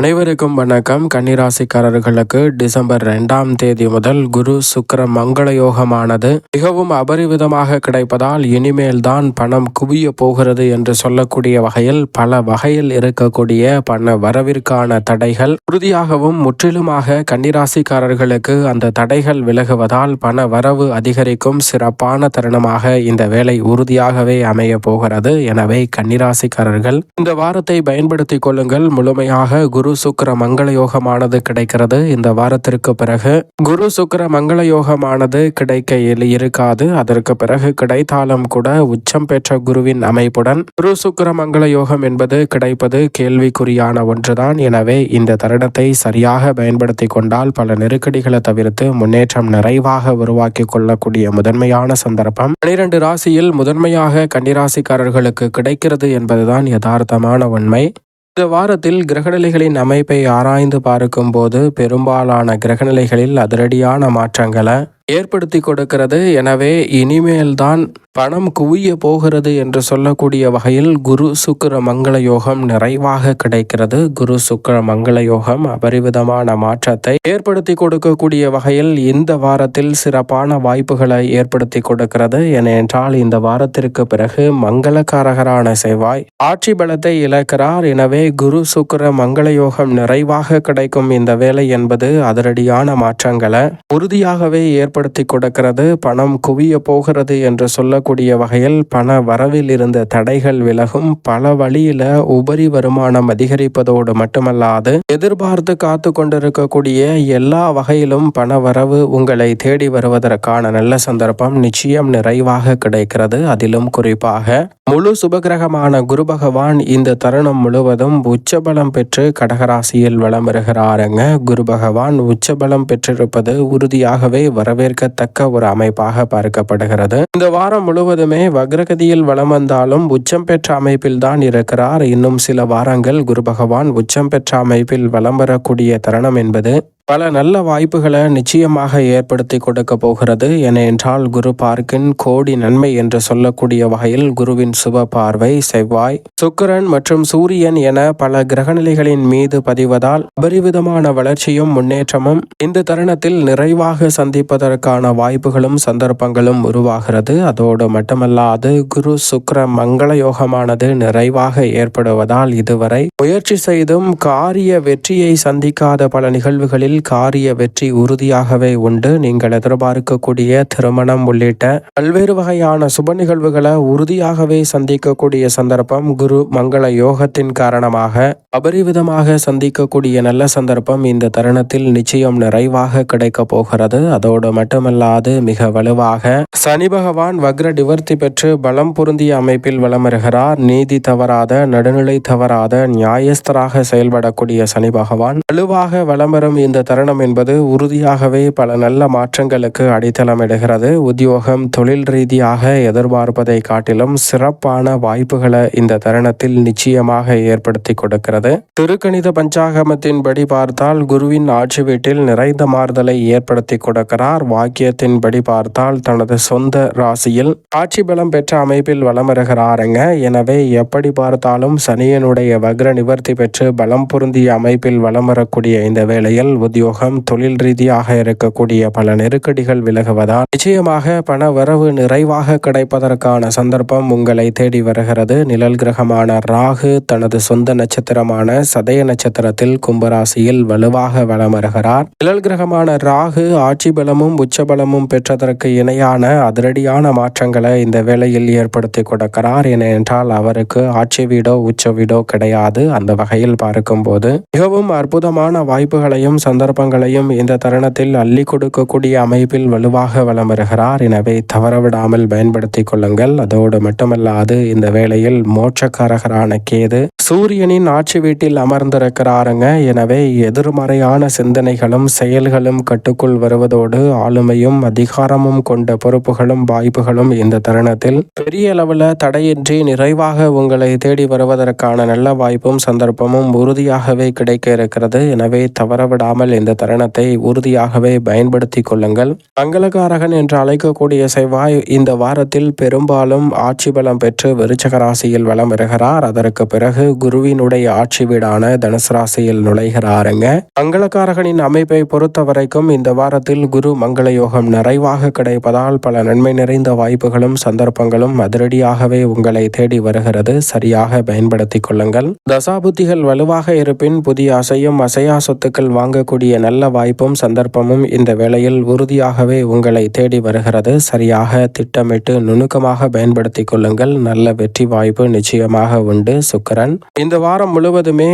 அனைவருக்கும் வணக்கம். கன்னிராசிக்காரர்களுக்கு டிசம்பர் இரண்டாம் தேதி முதல் குரு சுக்கர மங்கள யோகமானது. மிகவும் அபரிவிதமாக கிடைப்பதால் இனிமேல் தான் பணம் குவிய போகிறது என்று சொல்லக்கூடிய வகையில் பல வகையில் இருக்கக்கூடிய பண வரவிற்கான தடைகள். உறுதியாகவும் முற்றிலுமாக கன்னிராசிக்காரர்களுக்கு அந்த தடைகள் விலகுவதால் பண வரவு அதிகரிக்கும் சிறப்பான தருணமாக இந்த வேலை உறுதியாகவே அமைய போகிறது. எனவே கன்னிராசிக்காரர்கள் இந்த வாரத்தை பயன்படுத்திக் கொள்ளுங்கள். முழுமையாக குரு குரு சுக்கர மங்கள யோகமானது கிடைக்கிறது. இந்த வாரத்திற்கு பிறகு குரு சுக்கர மங்கள யோகமானது கிடைக்க இருக்காது. அதற்கு பிறகு கிடைத்தாலும் கூட உச்சம் பெற்ற குருவின் அமைப்புடன் குரு சுக்கிர மங்கள யோகம் என்பது கிடைப்பது கேள்விக்குறியான ஒன்றுதான். எனவே இந்த தருணத்தை சரியாக பயன்படுத்தி கொண்டால் பல நெருக்கடிகளை தவிர்த்து முன்னேற்றம் நிறைவாக உருவாக்கி கொள்ளக்கூடிய முதன்மையான சந்தர்ப்பம். பனிரெண்டு ராசியில் முதன்மையாக கன்னிராசிக்காரர்களுக்கு கிடைக்கிறது என்பதுதான் யதார்த்தமான உண்மை. இந்த வாரத்தில் கிரகநிலைகளின் அமைப்பை ஆராய்ந்து பார்க்கும்போது பெரும்பாலான கிரகநிலைகளில் அதிரடியான மாற்றங்களை ஏற்படுத்தி கொடுக்கிறது. எனவே இனிமேல்தான் பணம் குவிய போகிறது என்று சொல்லக்கூடிய வகையில் குரு சுக்கிர மங்கள யோகம் நிறைவாக கிடைக்கிறது. குரு சுக்கர மங்கள யோகம் அபரிவிதமான மாற்றத்தை ஏற்படுத்தி கொடுக்கக்கூடிய வகையில் இந்த வாரத்தில் சிறப்பான வாய்ப்புகளை ஏற்படுத்தி கொடுக்கிறது. ஏனென்றால் இந்த வாரத்திற்கு பிறகு மங்களக்காரகரான செவ்வாய் ஆட்சி பலத்தை இழக்கிறார். எனவே குரு சுக்கிர மங்கள யோகம் நிறைவாக கிடைக்கும் இந்த வேலை என்பது அதிரடியான மாற்றங்களை உறுதியாகவே ஏற்படுத்தி கொடுக்கிறது. பணம் குவிய போகிறது என்று சொல்ல இருக்கக்கூடிய வகையில் பண வரவில் இருந்த தடைகள் விலகும். பல வழியில உபரி வருமானம் அதிகரிப்பதோடு மட்டுமல்லாது எதிர்பார்த்து காத்து கொண்டிருக்கக்கூடிய எல்லா வகையிலும் பண வரவு உங்களை தேடி வருவதற்கான நல்ல சந்தர்ப்பம் நிச்சயம் நிறைவாக கிடைக்கிறது. அதிலும் குறிப்பாக முழு சுபகிரகமான குரு பகவான் இந்த தருணம் முழுவதும் உச்சபலம் பெற்று கடகராசியில் வலம் வருகிறாருங்க. குரு பகவான் உச்சபலம் பெற்றிருப்பது உறுதியாகவே வரவேற்கத்தக்க ஒரு அமைப்பாக பார்க்கப்படுகிறது. இந்த வாரம் முழுவதுமே வக்ரகதியில் வளம் வந்தாலும் உச்சம் பெற்ற அமைப்பில் தான் இருக்கிறார். இன்னும் சில வாரங்கள் குரு பகவான் உச்சம் பெற்ற அமைப்பில் வலம் வரக்கூடிய தருணம் என்பது பல நல்ல வாய்ப்புகளை நிச்சயமாக ஏற்படுத்தி கொடுக்க போகிறது. ஏனென்றால் குரு பார்க்கின் கோடி நன்மை என்று சொல்லக்கூடிய வகையில் குருவின் சுப பார்வை செவ்வாய் சுக்கிரன் மற்றும் சூரியன் என பல கிரகநிலைகளின் மீது பதிவதால் அபரிவிதமான வளர்ச்சியும் முன்னேற்றமும் இந்த தருணத்தில் நிறைவாக சந்திப்பதற்கான வாய்ப்புகளும் சந்தர்ப்பங்களும் உருவாகிறது. அதோடு மட்டுமல்லாது குரு சுக்கர மங்கள யோகமானது நிறைவாக ஏற்படுவதால் இதுவரை முயற்சி செய்தும் காரிய வெற்றியை சந்திக்காத பல நிகழ்வுகளில் காரிய வெற்றி உறுதியாகவே உண்டு. நீங்கள் எதிர்பார்க்கக்கூடிய திருமணம் உள்ளிட்ட பல்வேறு வகையான சுப நிகழ்வுகளை உறுதியாகவே சந்திக்கக்கூடிய சந்தர்ப்பம் குரு மங்கள யோகத்தின் காரணமாக அபரிவிதமாக சந்திக்கக்கூடிய நல்ல சந்தர்ப்பம் இந்த தருணத்தில் நிச்சயம் நிறைவாக கிடைக்க போகிறது. அதோடு மட்டுமல்லாது மிக வலுவாக சனி பகவான் வக்ர நிவர்த்தி பெற்று பலம் பொருந்திய அமைப்பில் வலம் வருகிறார் நீதி தவறாத நடுநிலை தவறாத நியாயஸ்தராக செயல்படக்கூடிய சனி பகவான் வலுவாக வலம் வரும் இந்த தருணம் என்பது உறுதியாகவே பல நல்ல மாற்றங்களுக்கு அடித்தளமிடுகிறது உத்தியோகம் தொழில் ரீதியாக எதிர்பார்ப்பதை காட்டிலும் சிறப்பான வாய்ப்புகளை இந்த தருணத்தில் நிச்சயமாக ஏற்படுத்தி கொடுக்கிறது. திருக்கணித பஞ்சாகமத்தின்படி பார்த்தால் குருவின் ஆட்சி வீட்டில் நிறைந்த மாறுதலை ஏற்படுத்தி கொடுக்கிறார். வாக்கியத்தின்படி பார்த்தால் தனது சொந்த ராசியில் ஆட்சி பலம் பெற்ற அமைப்பில் வலம் வருகிறாருங்க. எனவே எப்படி பார்த்தாலும் சனியனுடைய வக்ர நிவர்த்தி பெற்று பலம் பொருந்திய அமைப்பில் வலம் வரக்கூடிய இந்த வேளையில் உத்தியோகம் தொழில் ரீதியாக இருக்கக்கூடிய பல நெருக்கடிகள் விலகுவதால் நிச்சயமாக பண வரவு நிறைவாக கிடைப்பதற்கான சந்தர்ப்பம் உங்களை தேடி வருகிறது. நிழல் கிரகமான ராகு தனது சொந்த நட்சத்திரமான சதய நட்சத்திரத்தில் கும்பராசியில் வலுவாக வலம் வருகிறார் நிழல் கிரகமான ராகு ஆட்சி பலமும் உச்சபலமும் பெற்றதற்கு இணையான அதிரடியான மாற்றங்களை இந்த வேளையில் ஏற்படுத்தி கொடுக்கிறார். ஏனென்றால் அவருக்கு ஆட்சி வீடோ உச்ச வீடோ கிடையாது. அந்த வகையில் பார்க்கும்போது மிகவும் அற்புதமான வாய்ப்புகளையும் சந்தர்ப்பங்களையும் இந்த தருணத்தில் அள்ளி கொடுக்கக்கூடிய அமைப்பில் வலுவாக வலம் வருகிறார் எனவே தவறவிடாமல் பயன்படுத்தி கொள்ளுங்கள். அதோடு மட்டுமல்லாது இந்த வேளையில் மோட்சக்காரகரான கேது சூரியனின் ஆட்சி வீட்டில் அமர்ந்திருக்கிறாருங்க. எனவே எதிர்மறையான சிந்தனைகளும் செயல்களும் கட்டுக்குள் வருவதோடு ஆளுமையும் அதிகாரமும் கொண்ட பொறுப்புகளும் வாய்ப்புகளும் இந்த தருணத்தில் பெரிய அளவில் தடையின்றி நிறைவாக உங்களை தேடி வருவதற்கான நல்ல வாய்ப்பும் சந்தர்ப்பமும் உறுதியாகவே கிடைக்க இருக்கிறது. எனவே தவறவிடாமல் இந்த தருணத்தை உறுதியாகவே பயன்படுத்தி கொள்ளுங்கள். மங்களகாரகன் என்று அழைக்கக்கூடிய செவ்வாய் இந்த வாரத்தில் பெரும்பாலும் ஆட்சி பலம் பெற்று விருச்சகராசியில் வளம் வலம் வருகிறார். அதற்கு பிறகு குருவினுடைய ஆட்சி வீடான தனுசு ராசியில் நுழைகிறாருங்க. மங்களக்காரகனின் அமைப்பை பொறுத்த வரைக்கும் இந்த வாரத்தில் குரு மங்கள யோகம் நிறைவாக கிடைப்பதால் பல நன்மை நிறைந்த வாய்ப்புகளும் சந்தர்ப்பங்களும் அதிரடியாகவே உங்களை தேடி வருகிறது. சரியாக பயன்படுத்திக் கொள்ளுங்கள். தசாபுத்திகள் வலுவாக இருப்பின் புதிய அசையும் அசையா சொத்துக்கள் வாங்கக்கூடிய நல்ல வாய்ப்பும் சந்தர்ப்பமும் இந்த வேளையில் உறுதியாகவே உங்களை தேடி வருகிறது. சரியாக திட்டமிட்டு நுணுக்கமாக பயன்படுத்திக் கொள்ளுங்கள். நல்ல வெற்றி வாய்ப்பு நிச்சயமாக உண்டு. சுக்கரன் இந்த வாரம் முழுவதுமே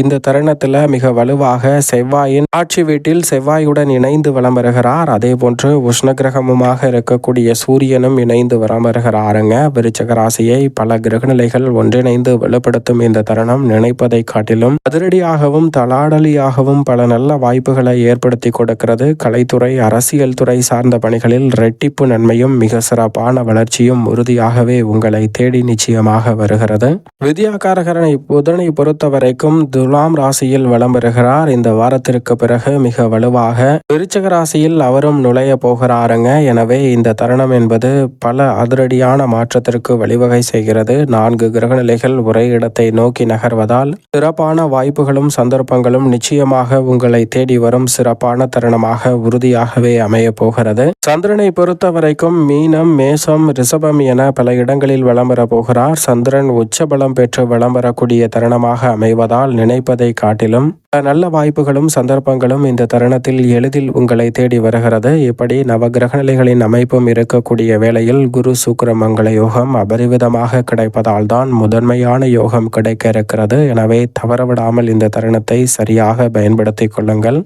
இந்த தருணத்துல மிக வலுவாக செவ்வாயின் ஆட்சி வீட்டில் செவ்வாயுடன் இணைந்து வலம் வருகிறார். அதே போன்று உஷ்ணகிரகமுமாக இருக்கக்கூடிய சூரியனும் இணைந்து வரம் வருகிறாருங்க. விருச்சக ராசியை பல கிரகநிலைகள் ஒன்றிணைந்து வலுப்படுத்தும் இந்த தருணம் நினைப்பதை காட்டிலும் அதிரடியாகவும் தலாடலியாகவும் பல நல்ல வாய்ப்புகளை ஏற்படுத்தி கொடுக்கிறது. கலைத்துறை அரசியல் துறை சார்ந்த பணிகளில் ரெட்டிப்பு நன்மையும் மிக சிறப்பான வளர்ச்சியும் உறுதியாகவே உங்களை தேடி நிச்சயமாக வருகிறது. வித்யாகாரகரனை புதனை பொறுத்த வரைக்கும் துலாம் ராசியில் வலம் பெறுகிறார் இந்த வாரத்திற்கு பிறகு மிக வலுவாக விருச்சக ராசியில் அவரும் நுழைய போகிறாருங்க. எனவே இந்த தருணம் என்பது பல அதிரடியான மாற்றத்திற்கு வழிவகை செய்கிறது. நான்கு கிரகநிலைகள் ஒரே இடத்தை நோக்கி நகர்வதால் சிறப்பான வாய்ப்புகளும் சந்தர்ப்பங்களும் நிச்சயமாக உங்களை தேடி வரும் சிறப்பான தருணமாக உறுதியாகவே அமைய போகிறது. சந்திரனை பொறுத்த வரைக்கும் மீனம் மேசம் ரிஷபம் என பல இடங்களில் வலம் பெற போகிறார். சந்திரன் உச்ச பலம் பெற்று வலம் வரக்கூடிய தருணமாக அமைவதால் நினைப்பதை காட்டிலும் நல்ல வாய்ப்புகளும் சந்தர்ப்பங்களும் இந்த தருணத்தில் எளிதில் உங்களை தேடி வருகிறது. இப்படி நவகிரகநிலைகளின் அமைப்பும் இருக்கக்கூடிய வேளையில் குரு சுக்கிர மங்கள யோகம் அபரிவிதமாக கிடைப்பதால் தான் முதன்மையான யோகம் கிடைக்க இருக்கிறது. எனவே தவறவிடாமல் இந்த தருணத்தை சரியாக பயன்படுத்திக் கொள்ளுங்கள்.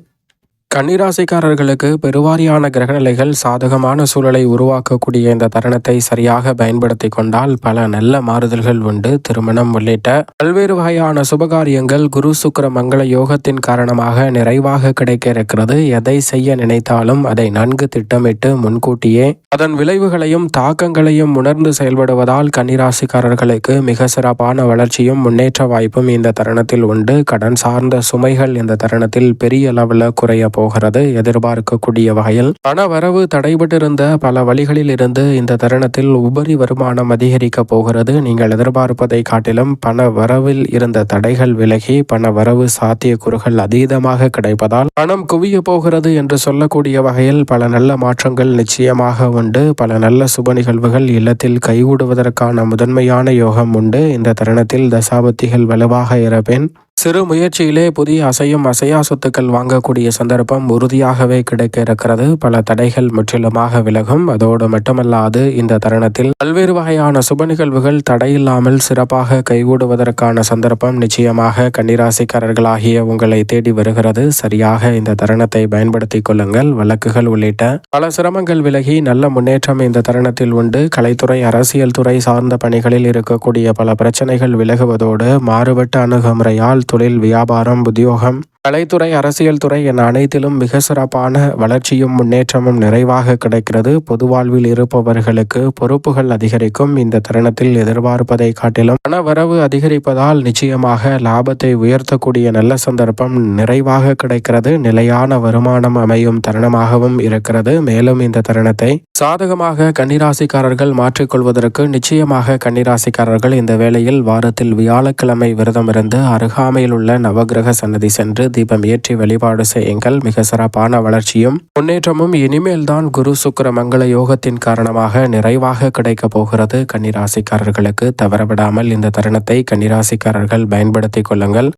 கன்னிராசிக்காரர்களுக்கு பெருவாரியான கிரகநிலைகள் சாதகமான சூழலை உருவாக்கக்கூடிய இந்த தருணத்தை சரியாக பயன்படுத்தி கொண்டால் பல நல்ல மாறுதல்கள் உண்டு. திருமணம் உள்ளிட்ட பல்வேறு வகையான சுபகாரியங்கள் குரு சுக்கர மங்கள யோகத்தின் காரணமாக நிறைவாக கிடைக்க இருக்கிறது. எதை செய்ய நினைத்தாலும் அதை நன்கு திட்டமிட்டு முன்கூட்டியே அதன் விளைவுகளையும் தாக்கங்களையும் உணர்ந்து செயல்படுவதால் கன்னிராசிக்காரர்களுக்கு மிக சிறப்பான வளர்ச்சியும் முன்னேற்ற வாய்ப்பும் இந்த தருணத்தில் உண்டு. கடன் சார்ந்த சுமைகள் இந்த தருணத்தில் பெரிய அளவில் குறைய போகிறது எதிர்பார்க்கக்கூடிய வகையில். பண வரவு தடைபட்டிருந்த பல வழிகளில் இருந்து இந்த தருணத்தில் உபரி வருமானம் அதிகரிக்க போகிறது. நீங்கள் எதிர்பார்ப்பதை காட்டிலும் பண வரவில் இருந்த தடைகள் விலகி பண வரவு சாத்தியக்கூறுகள் அதீதமாக கிடைப்பதால் பணம் குவிய போகிறது என்று சொல்லக்கூடிய வகையில் பல நல்ல மாற்றங்கள் நிச்சயமாக உண்டு. பல நல்ல சுப நிகழ்வுகள் இல்லத்தில் கைகூடுவதற்கான முதன்மையான யோகம் உண்டு. இந்த தருணத்தில் தசாபத்திகள் வலுவாக இருப்பேன். சிறு முயற்சியிலே புதிய அசையும் அசையா சொத்துக்கள் வாங்கக்கூடிய சந்தர்ப்பம் உறுதியாகவே கிடைக்க இருக்கிறது பல தடைகள் முற்றிலுமாக விலகும். அதோடு மட்டுமல்லாது இந்த தருணத்தில் பல்வேறு வகையான சுப நிகழ்வுகள் தடையில்லாமல் சிறப்பாக கைகூடுவதற்கான சந்தர்ப்பம் நிச்சயமாக கன்னிராசிக்காரர்களாகிய உங்களை தேடி வருகிறது. சரியாக இந்த தருணத்தை பயன்படுத்திக் கொள்ளுங்கள். வழக்குகள் உள்ளிட்ட பல சிரமங்கள் விலகி நல்ல முன்னேற்றம் இந்த தருணத்தில் உண்டு. கலைத்துறை அரசியல் துறை சார்ந்த பணிகளில் இருக்கக்கூடிய பல பிரச்சனைகள் விலகுவதோடு மாறுபட்ட அணுகுமுறையால் தொழில் வியாபாரம் உத்தியோகம் கலைத்துறை அரசியல் துறை என அனைத்திலும் மிக சிறப்பான வளர்ச்சியும் முன்னேற்றமும் நிறைவாக கிடைக்கிறது. பொது வாழ்வில் இருப்பவர்களுக்கு பொறுப்புகள் அதிகரிக்கும். இந்த தருணத்தில் எதிர்பார்ப்பதை காட்டிலும் பண வரவு அதிகரிப்பதால் நிச்சயமாக லாபத்தை உயர்த்தக்கூடிய நல்ல சந்தர்ப்பம் நிறைவாக கிடைக்கிறது. நிலையான வருமானம் அமையும் தருணமாகவும் இருக்கிறது. மேலும் இந்த தருணத்தை சாதகமாக கன்னிராசிக்காரர்கள் மாற்றிக்கொள்வதற்கு நிச்சயமாக கன்னிராசிக்காரர்கள் இந்த வேளையில் வாரத்தில் வியாழக்கிழமை விரதமிருந்து அருகாமையில் உள்ள நவகிரக சன்னதி சென்று தீபம் ஏற்றி வழிபாடு செய்யுங்கள். மிக சிறப்பான வளர்ச்சியும் முன்னேற்றமும் இனிமேல்தான் குரு சுக்கர மங்கள யோகத்தின் காரணமாக நிறைவாக கிடைக்க போகிறது. கன்னிராசிக்காரர்களுக்கு தவறவிடாமல் இந்த தருணத்தை கன்னிராசிக்காரர்கள் பயன்படுத்திக் கொள்ளுங்கள்.